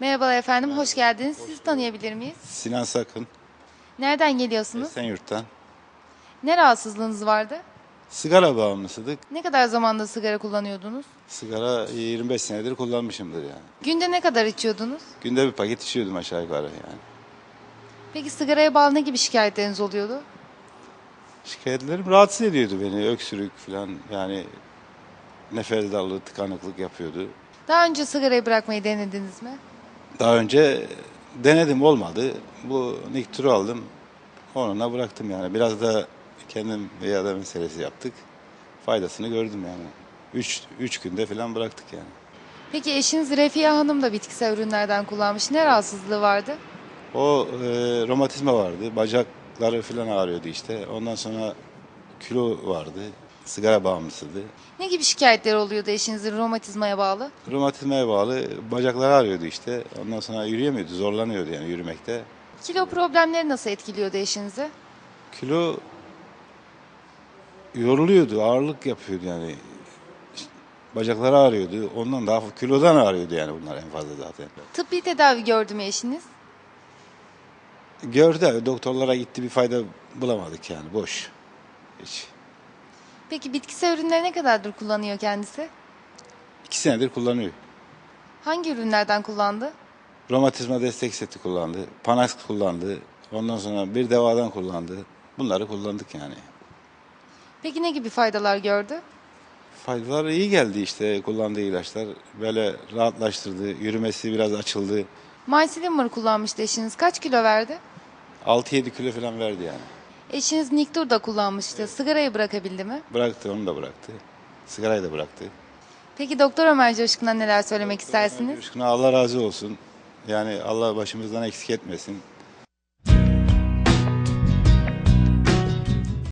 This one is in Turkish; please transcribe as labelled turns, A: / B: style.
A: Merhabalar efendim, hoş geldiniz. Sizi tanıyabilir miyiz?
B: Sinan Sakın,
A: Nereden geliyorsunuz?
B: Esenyurt'tan.
A: Ne rahatsızlığınız vardı?
B: Sigara bağımlısıydık.
A: Ne kadar zamanda sigara kullanıyordunuz?
B: Sigara 25 senedir kullanmışımdır yani.
A: Günde ne kadar içiyordunuz?
B: Günde bir paket içiyordum aşağı yukarı yani.
A: Peki sigaraya bağlı ne gibi şikayetleriniz oluyordu?
B: Şikayetlerim rahatsız ediyordu beni. Öksürük falan yani nefes darlığı, tıkanıklık yapıyordu.
A: Daha önce sigarayı bırakmayı denediniz mi?
B: Daha önce denedim olmadı. Bu Niktür'ü aldım. Onunla bıraktım yani. Biraz da kendim veya da meselesi yaptık. Faydasını gördüm yani. 3 üç günde falan bıraktık yani.
A: Peki eşiniz Refiye Hanım da bitkisel ürünlerden kullanmış. Ne rahatsızlığı vardı?
B: O e, romatizma vardı. Bacakları falan ağrıyordu işte. Ondan sonra kilo vardı. Sigara bağımlısıydı.
A: Ne gibi şikayetler oluyordu eşinizin romatizmaya bağlı?
B: Romatizmaya bağlı bacakları ağrıyordu işte. Ondan sonra yürüyemiyordu. Zorlanıyordu yani yürümekte.
A: Kilo problemleri nasıl etkiliyordu eşinizi?
B: Kilo yoruluyordu. Ağırlık yapıyordu yani. Bacakları ağrıyordu. Ondan daha kilodan ağrıyordu yani bunlar en fazla zaten.
A: Tıbbi tedavi gördü mü eşiniz?
B: Gördü. Doktorlara gitti bir fayda bulamadık yani. Boş. Hiç.
A: Peki bitkisel ürünleri ne kadardır kullanıyor kendisi?
B: İki senedir kullanıyor.
A: Hangi ürünlerden kullandı?
B: Romatizma destek seti kullandı. Panax kullandı. Ondan sonra bir devadan kullandı. Bunları kullandık yani.
A: Peki ne gibi faydalar gördü?
B: Faydaları iyi geldi işte kullandığı ilaçlar. Böyle rahatlaştırdı. Yürümesi biraz açıldı.
A: Mycelium kullanmıştı eşiniz. Kaç kilo verdi?
B: 6-7 kilo falan verdi yani.
A: Eşiniz Niktur da kullanmıştı. Sigarayı bırakabildi mi?
B: Bıraktı onu da bıraktı. Sigarayı da bıraktı.
A: Peki Doktor Ömer Coşkun'a neler söylemek istersiniz?
B: Coşkun'a Allah razı olsun. Yani Allah başımızdan eksik etmesin.